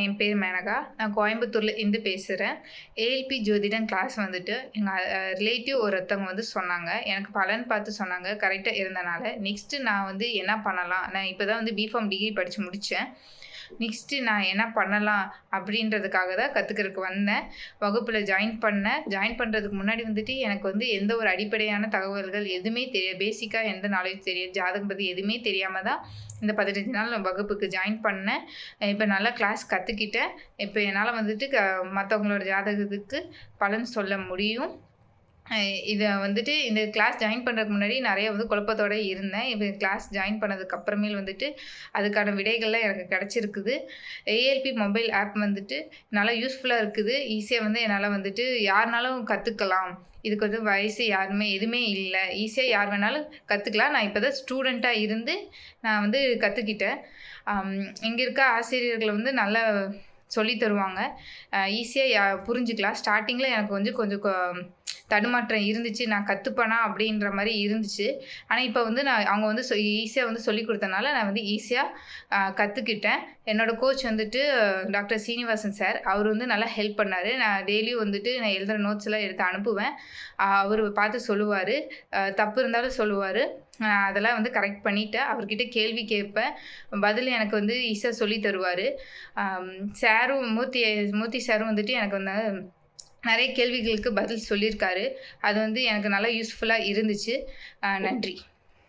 என் பேர் மேனகா. நான் கோயம்புத்தூரில் இருந்து பேசுகிறேன் ஏஎல்பி ஜோதிடம் கிளாஸ் வந்துட்டு எங்கள் ரிலேட்டிவ் ஒருத்தவங்க வந்து சொன்னாங்க. எனக்கு பலன் பார்த்து சொன்னாங்க. கரெக்டாக இருந்தனால. நெக்ஸ்ட்டு நான் வந்து என்ன பண்ணலாம்? நான் இப்போ தான் வந்து பிஃபார்ம் டிகிரி படித்து முடித்தேன் நெக்ஸ்ட்டு நான் என்ன பண்ணலாம்? அப்படின்றதுக்காக தான் கற்றுக்கிறதுக்கு வந்தேன். வகுப்பில் ஜாயின் பண்ணேன். ஜாயின் பண்ணுறதுக்கு முன்னாடி வந்துட்டு எனக்கு வந்து எந்த ஒரு அடிப்படையான தகவல்கள் எதுவுமே தெரியாது. பேசிக்காக எந்த நாலேஜ் தெரியாது. ஜாதகம் பற்றி எதுவுமே தெரியாமல் தான் இந்த பதினஞ்சு நாள் நான் வகுப்புக்கு ஜாயின் பண்ணேன். இப்போ நல்லா கிளாஸ் கற்றுக்கிட்டேன் இப்போ என்னால் வந்துட்டு க மற்றவங்களோட ஜாதகத்துக்கு பலன் சொல்ல முடியும். இதை வந்துட்டு இந்த கிளாஸ் ஜாயின் பண்ணுறதுக்கு முன்னாடி நிறைய வந்து குழப்பத்தோடு இருந்தேன். இப்போ கிளாஸ் ஜாயின் பண்ணதுக்கு அப்புறமேல் வந்துட்டு அதுக்கான விடைகள்லாம் எனக்கு கிடச்சிருக்குது. ஏஎல்பி மொபைல் ஆப் வந்துட்டு நல்லா யூஸ்ஃபுல்லாக இருக்குது. ஈஸியாக வந்து என்னால் வந்துட்டு யாருனாலும் கற்றுக்கலாம் இதுக்கு வந்து வயசு யாருமே எதுவுமே இல்லை. ஈஸியாக யார் வேணாலும் கற்றுக்கலாம் நான் இப்போ தான் ஸ்டூடெண்ட்டாக இருந்து நான் வந்து கற்றுக்கிட்டேன் இங்கே இருக்க ஆசிரியர்களை வந்து நல்லா சொல்லி தருவாங்க. ஈஸியாக புரிஞ்சுக்கலாம். ஸ்டார்டிங்கில் எனக்கு வந்து கொஞ்சம் தடுமாற்றம் இருந்துச்சு நான் கற்றுப்பேனா அப்படின்ற மாதிரி இருந்துச்சு. ஆனால் இப்போ வந்து நான் அவங்க வந்து ஈஸியாக வந்து சொல்லி கொடுத்தனால நான் வந்து ஈஸியாக கற்றுக்கிட்டேன் என்னோடய கோச் வந்துட்டு டாக்டர் சீனிவாசன் சார் அவர் வந்து நல்லா ஹெல்ப் பண்ணார். நான் டெய்லியும் வந்துட்டு நான் எழுதுகிற நோட்ஸ் எல்லாம் எடுத்து அனுப்புவேன். அவர் பார்த்து சொல்லுவார். தப்பு இருந்தாலும் சொல்லுவார். அதெல்லாம் வந்து கரெக்ட் பண்ணிவிட்டேன் அவர்கிட்ட கேள்வி கேட்பேன். பதில் எனக்கு வந்து ஈஸியாக சொல்லி தருவார். சாரும் மூர்த்தி மூர்த்தி சாரும் வந்துட்டு எனக்கு வந்து நிறைய கேள்விகளுக்கு பதில் சொல்லியிருக்காரு. அது வந்து எனக்கு நல்லா யூஸ்ஃபுல்லாக இருந்துச்சு. நன்றி.